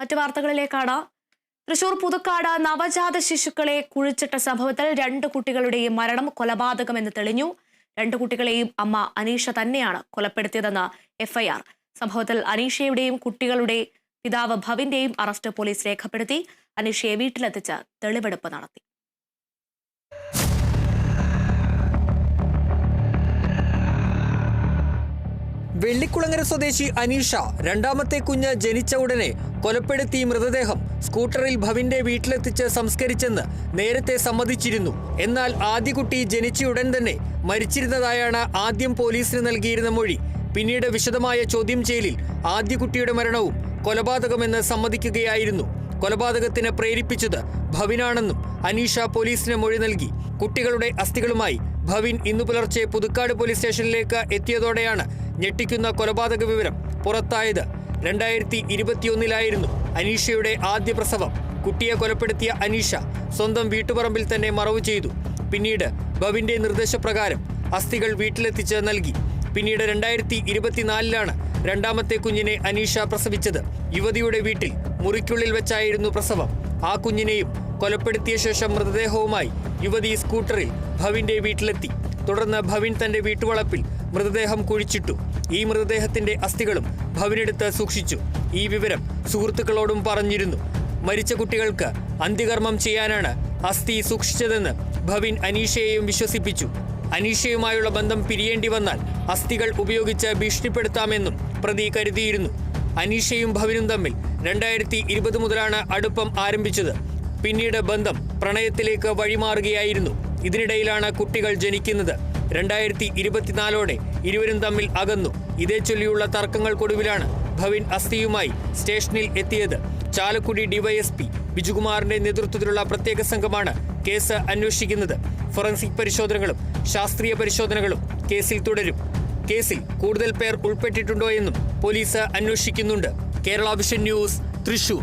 മറ്റു വാർത്തകളിലേക്കാണ്. തൃശൂർ പുതുക്കാട് നവജാത ശിശുക്കളെ കുഴിച്ചിട്ട സംഭവത്തിൽ രണ്ട് കുട്ടികളുടെയും മരണം കൊലപാതകമെന്ന് തെളിഞ്ഞു. രണ്ട് കുട്ടികളെയും അമ്മ അനീഷ തന്നെയാണ് കൊലപ്പെടുത്തിയതെന്ന് എഫ്ഐആർ. സംഭവത്തിൽ അനീഷയുടെയും കുട്ടികളുടെ പിതാവ് ഭവിന്റെയും അറസ്റ്റ് പോലീസ് രേഖപ്പെടുത്തി. അനീഷയെ വീട്ടിലെത്തിച്ച് തെളിവെടുപ്പ് നടത്തി. വെള്ളിക്കുളങ്ങര സ്വദേശി അനീഷ രണ്ടാമത്തെ കുഞ്ഞ് ജനിച്ച ഉടനെ കൊലപ്പെടുത്തി മൃതദേഹം സ്കൂട്ടറിൽ ഭവിന്റെ വീട്ടിലെത്തിച്ച് സംസ്കരിച്ചെന്ന് നേരത്തെ സമ്മതിച്ചിരുന്നു. എന്നാൽ ആദ്യ കുട്ടി ജനിച്ചയുടൻ തന്നെ മരിച്ചിരുന്നതായാണ് ആദ്യം പോലീസിന് നൽകിയിരുന്ന മൊഴി. പിന്നീട് വിശദമായ ചോദ്യം ചെയ്യലിൽ ആദ്യ കുട്ടിയുടെ മരണവും കൊലപാതകമെന്ന് സമ്മതിക്കുകയായിരുന്നു. കൊലപാതകത്തിന് പ്രേരിപ്പിച്ചത് ഭവിനാണെന്നും അനീഷ പോലീസിന് മൊഴി നൽകി. കുട്ടികളുടെ അസ്ഥികളുമായി ഭവിൻ ഇന്നു പുലർച്ചെ പുതുക്കാട് പോലീസ് സ്റ്റേഷനിലേക്ക് എത്തിയതോടെയാണ് ഞെട്ടിക്കുന്ന കൊലപാതക വിവരം പുറത്തായത് രണ്ടായിരത്തി ഇരുപത്തിയൊന്നിലായിരുന്നു. അനീഷയുടെ ആദ്യ പ്രസവം. കുട്ടിയെ കൊലപ്പെടുത്തിയ അനീഷ സ്വന്തം വീട്ടുപറമ്പിൽ തന്നെ മറവ് ചെയ്തു. പിന്നീട് ബബിന്റെ നിർദ്ദേശപ്രകാരം അസ്ഥികൾ വീട്ടിലെത്തിച്ച് നൽകി. പിന്നീട് രണ്ടായിരത്തി ഇരുപത്തിനാലിലാണ് രണ്ടാമത്തെ കുഞ്ഞിനെ അനീഷ പ്രസവിച്ചത്. യുവതിയുടെ വീട്ടിൽ മുറിക്കുള്ളിൽ വെച്ചായിരുന്നു പ്രസവം. ആ കുഞ്ഞിനെയും കൊലപ്പെടുത്തിയ ശേഷം മൃതദേഹവുമായി യുവതി സ്കൂട്ടറിൽ ഭവിന്റെ വീട്ടിലെത്തി. തുടർന്ന് ഭവിൻ തന്റെ വീട്ടുവളപ്പിൽ മൃതദേഹം കുഴിച്ചിട്ടു. ഈ മൃതദേഹത്തിന്റെ അസ്ഥികളും ഭവനെടുത്ത് സൂക്ഷിച്ചു. ഈ വിവരം സുഹൃത്തുക്കളോടും പറഞ്ഞിരുന്നു. മരിച്ച കുട്ടികൾക്ക് അന്ത്യകർമ്മം ചെയ്യാനാണ് അസ്ഥി സൂക്ഷിച്ചതെന്ന് ഭവിൻ അനീഷയെയും വിശ്വസിപ്പിച്ചു. അനീഷയുമായുള്ള ബന്ധം പിരിയേണ്ടി വന്നാൽ അസ്ഥികൾ ഉപയോഗിച്ച് ഭീഷണിപ്പെടുത്താമെന്നും പ്രതി കരുതിയിരുന്നു. അനീഷയും ഭവിനും തമ്മിൽ രണ്ടായിരത്തി ഇരുപത് മുതലാണ് അടുപ്പം ആരംഭിച്ചത്. പിന്നീട് ബന്ധം പ്രണയത്തിലേക്ക് വഴിമാറുകയായിരുന്നു. ഇതിനിടയിലാണ് കുട്ടികൾ ജനിക്കുന്നത്. രണ്ടായിരത്തി ഇരുപത്തിനാലോടെ ഇരുവരും തമ്മിൽ അകന്നു. ഇതേ ചൊല്ലിയുള്ള തർക്കങ്ങൾക്കൊടുവിലാണ് ഭവിൻ അസ്ഥിയുമായി സ്റ്റേഷനിൽ എത്തിയത്. ചാലക്കുടി ഡിവൈഎസ്പി ബിജുകുമാറിന്റെ നേതൃത്വത്തിലുള്ള പ്രത്യേക സംഘമാണ് കേസ് അന്വേഷിക്കുന്നത്. ഫോറൻസിക് പരിശോധനകളും ശാസ്ത്രീയ പരിശോധനകളും കേസിൽ തുടരും. കേസിൽ കൂടുതൽ പേർ ഉൾപ്പെട്ടിട്ടുണ്ടോ എന്നും പോലീസ് അന്വേഷിക്കുന്നുണ്ട്. Kerala vision news Thrissur.